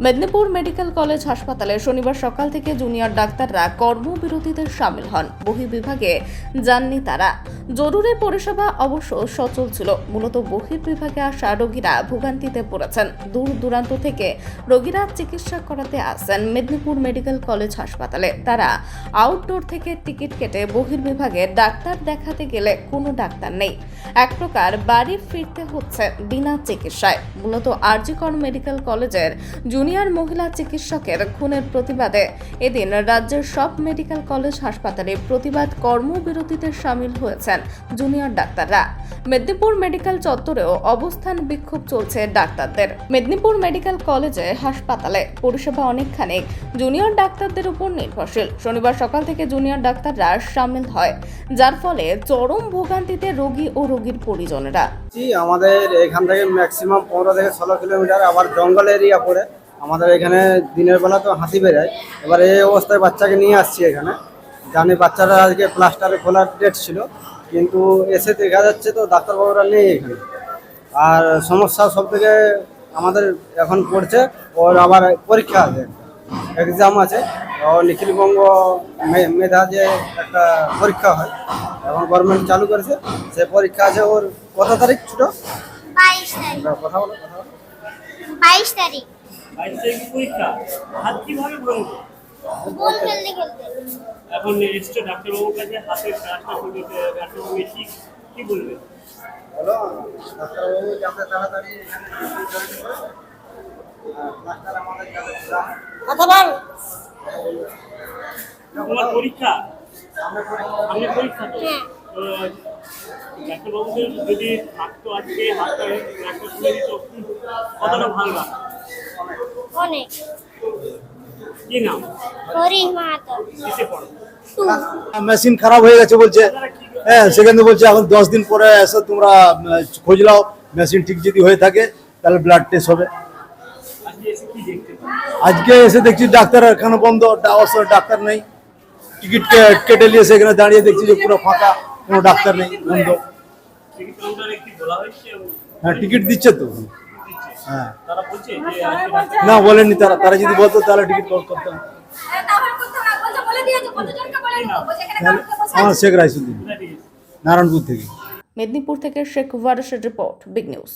Medinipur medical college হাসপাতালে শনিবার সকাল থেকে জুনিয়র ডাক্তাররা কর্মবিরতিতে সামিল হন। বহির্বিভাগে যাননি তারা। জরুরি পরিষেবা অবশ্য সচল ছিল। মূলত বহির্বিভাগে আসা রোগীরা ভোগান্তিতে পড়েছেন। দূর দূরান্ত থেকে রোগীরা চিকিৎসা করাতে আসেন মেদিনীপুর মেডিকেল কলেজ হাসপাতালে। তারা আউটডোর থেকে টিকিট কেটে বহির্বিভাগে ডাক্তার দেখাতে গেলে কোনো ডাক্তার নেই। এক প্রকার বাড়ি ফিরতে হচ্ছে বিনা চিকিৎসায়। মূলত আরজিকর মেডিকেল কলেজের জুনিয়র মহিলা চিকিৎসকের খুনের প্রতিবাদে এদিন রাজ্যের সব মেডিকেল কলেজ হাসপাতালে প্রতিবাদ কর্মবিরতিতে সামিল হয়েছেন জুনিয়র ডাক্তাররা। মেদিনীপুর মেডিকেল চত্বরেও অবস্থান বিক্ষোভ চলছে ডাক্তারদের। মেদিনীপুর মেডিকেল কলেজে হাসপাতালে পরিষেবা অনেকখানি জুনিয়র ডাক্তারদের উপর নির্ভরশীল। শনিবার সকাল থেকে জুনিয়র ডাক্তাররা সামিল হয়, যার ফলে চরম ভোগান্তিতে রোগী ও রোগীর পরিজনেরা। জি, আমাদের এখান থেকে ম্যাক্সিমাম পনেরো থেকে ষোলো কিলোমিটার আবার জঙ্গল এরিয়া পড়ে। আমাদের এখানে দিনের বেলা তো হাতি বেরোয়। এবার এই অবস্থায় বাচ্চাকে নিয়ে আসছি এখানে। জানি বাচ্চারা আজকে প্লাস্টারে খোলার ডেট ছিল কিন্তু এসে দেখা যাচ্ছে তো ডাক্তারবাবুরা নেই এখানে। আর সমস্যা সব থেকে আমাদের এখন পড়ছে ওর আবার পরীক্ষা আছে। এক্সাম আছে। ও নিখিলবঙ্গ মেধা যে একটা পরীক্ষা হয় এখন গভর্নমেন্ট চালু করেছে সে পরীক্ষা আছে ওর কত তারিখ ছোট? কথা বলো কথা বলো। বাইশ তারিখ। বাইশ তারিখ পরীক্ষা। হাত কীভাবে ভাঙবো বল খেলতে খেলতে। এখন ডাক্তারবাবুর কাছে হাতের কাজটা ডাক্তারবাবু এসে কি বলবে? ডাক্তারবাবু যাতে তাড়াতাড়ি ডাক্তার তোমার পরীক্ষা? আমরা পরীক্ষা সামনে পরীক্ষা তো হ্যাঁ। তো, ডাক্তারবাবুদের যদি থাকতো আজকে হাতটা দিত কতটা ভালো লাগতো? অনেক কি নাম? হরি মাহাতো কিসে পড়ো? মেশিন খারাপ হয়ে গেছে বলছে। হ্যাঁ সেখানে বলছে এখন দশ দিন পরে এসে তোমরা খোঁজ নাও। মেশিন ঠিক যদি হয়ে থাকে তাহলে ব্লাড টেস্ট হবে। আজকে এসে দেখছি ডাক্তার এখানে বন্ধ অবশ্য ডাক্তার নেই। টিকিট কেটে নিয়ে সেখানে দাঁড়িয়ে দেখছি যে পুরো ফাঁকা কোনো ডাক্তার নেই বন্ধ। হ্যাঁ টিকিট দিচ্ছে তো। হ্যাঁ। না বলেননি তারা। তারা যদি বলতো তাহলে টিকিট করতাম। কাউকে বসে আমার শেখ রাইসুদ্দিন নারায়ণপুর থেকে। মেদিনীপুর থেকে শেখ ওয়ারসের রিপোর্ট বিগ নিউজ।